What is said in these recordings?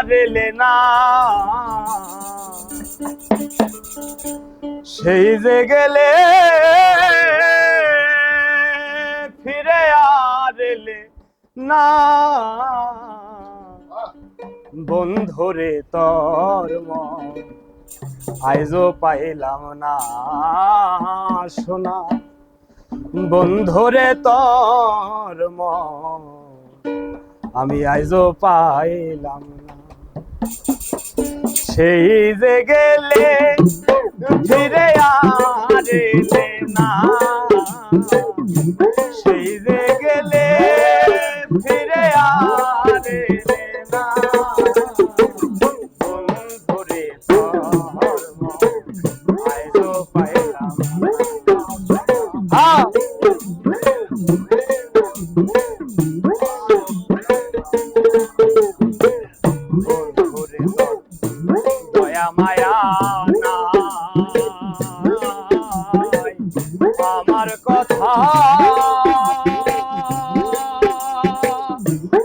আর এলে না। সেই যে গেলে ফিরে আর এলে না। বন্ধুরে তোর আইজো পাইলাম না শোনা বন্ধুরে তোর আমি আইজো পাইলাম না। সেই যে গেলে ফিরে আর না। সেই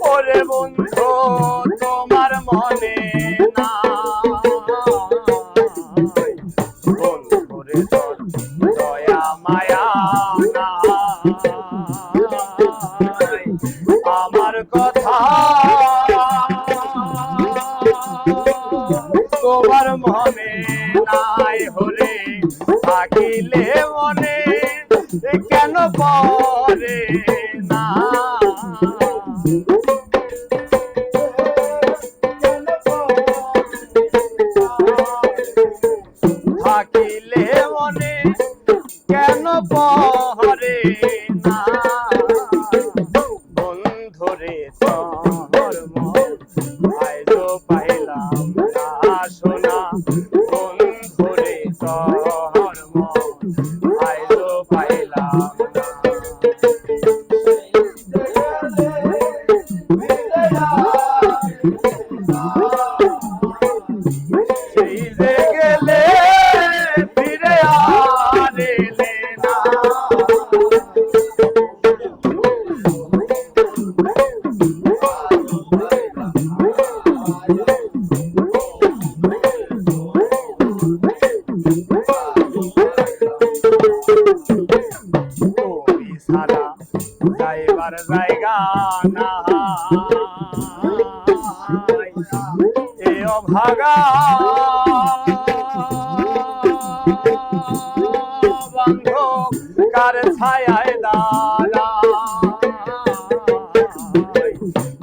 ওরে বন্ধু তোমার মনে আমার কথা তোমার মনে নাই হরে থাকিলে মনে কেন পরে না? থাকিলে মনে কেন পরে না? বন্ধুরে তোর মন আইজো পাইলাম না সোনা। বন্ধুরে তোর সেই গেলে ফিরে আর এলে না। যাইবার জায়গা না এ অভাগা কার ছায়ায় দাঁড়া।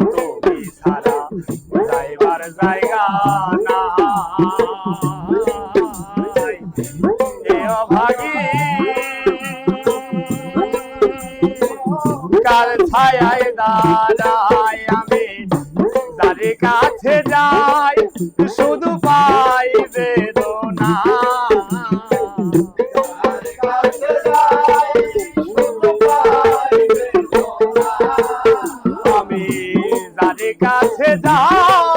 তুমি জায়গা না। এ কার ছায়ায় দাঁড়ায় আমি কাছে যাই শুধু কাছে যাই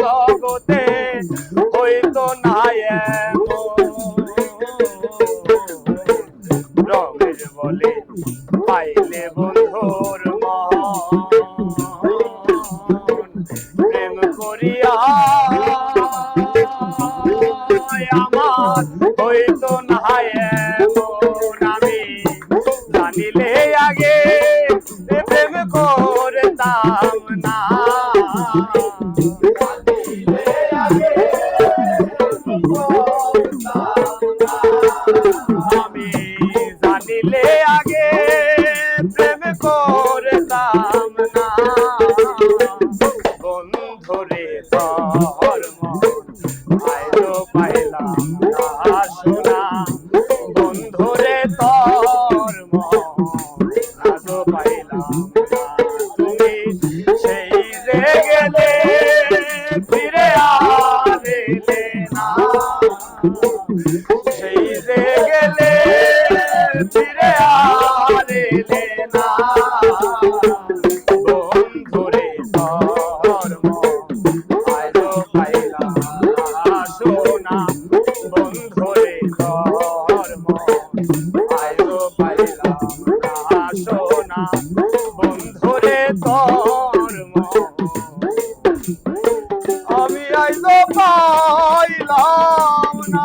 জগতে হইতো না রমের বলে পাইলে বন্ধুর প্রেম করিয়া আমার হইতো আমি জানিলে আগে প্রেম করতাম না। বন্ধুরে ধর্ম আয়ো পাইলাম না শোনা বন্ধুরে যে গেলে ফিরে আলে না। বন্ধুরে ধর্ম আজো পাইলাম সোনা বন্ধুরে ধর্ম আজো পাইলাম সোনা বন্ধুরে ধর্ম আমি আইলো পাইলাম না।